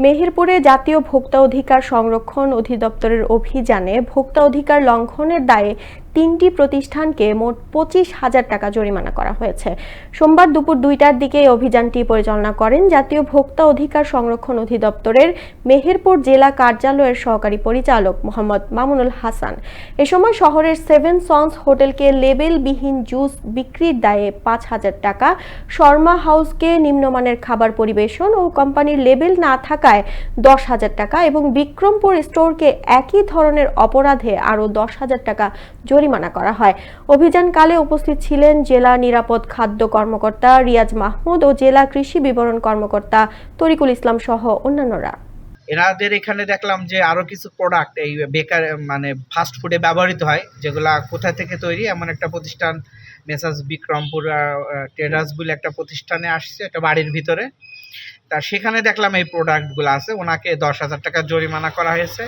মেহেরপুরে জাতীয় ভোক্তা অধিকার সংরক্ষণ অধিদপ্তরের অভিযানে ভোক্তা অধিকার লঙ্ঘনের দায়ে তিনটি প্রতিষ্ঠানকে মোট পঁচিশ হাজার টাকা জরিমানা করা হয়েছে। সোমবার দুপুর দুইটার দিকে এই অভিযানটি পরিচালনা করেন জাতীয় ভোক্তা অধিকার সংরক্ষণ অধিদপ্তরের মেহেরপুর জেলা কার্যালয়ের সহকারী পরিচালক মোহাম্মদ মামুনুল হাসান। এ সময় শহরের সেভেন সন্স হোটেলকে লেবেলবিহীন জুস বিক্রির দায়ে পাঁচ হাজার টাকা, শর্মা হাউসকে নিম্নমানের খাবার পরিবেশন ও কোম্পানির লেবেল না থাকায় দশ হাজার টাকা এবং বিক্রমপুর স্টোরকে একই ধরনের অপরাধে আরও দশ হাজার টাকা করা হয়। অভিযানকালে উপস্থিত ছিলেন জেলা নিরাপদ খাদ্য কর্মকর্তা রিয়াজ মাহমুদ ও জেলা কৃষি বিবরণ কর্মকর্তা তরিকুল ইসলাম সহ অন্যান্যরা। এনাদের এখানে দেখলাম যে আরও কিছু প্রোডাক্ট এই বেকার মানে ফাস্ট ফুডে ব্যবহৃত হয়, যেগুলা কোথা থেকে তৈরি? এমন একটা প্রতিষ্ঠান, মেসাজ বিক্রমপুর টেরাস বলে একটা প্রতিষ্ঠানে আসছে, একটা বাড়ির ভিতরে। তা সেখানে দেখলাম এই প্রোডাক্টগুলো আছে, ওনাকে দশ হাজার টাকা জরিমানা করা হয়েছে।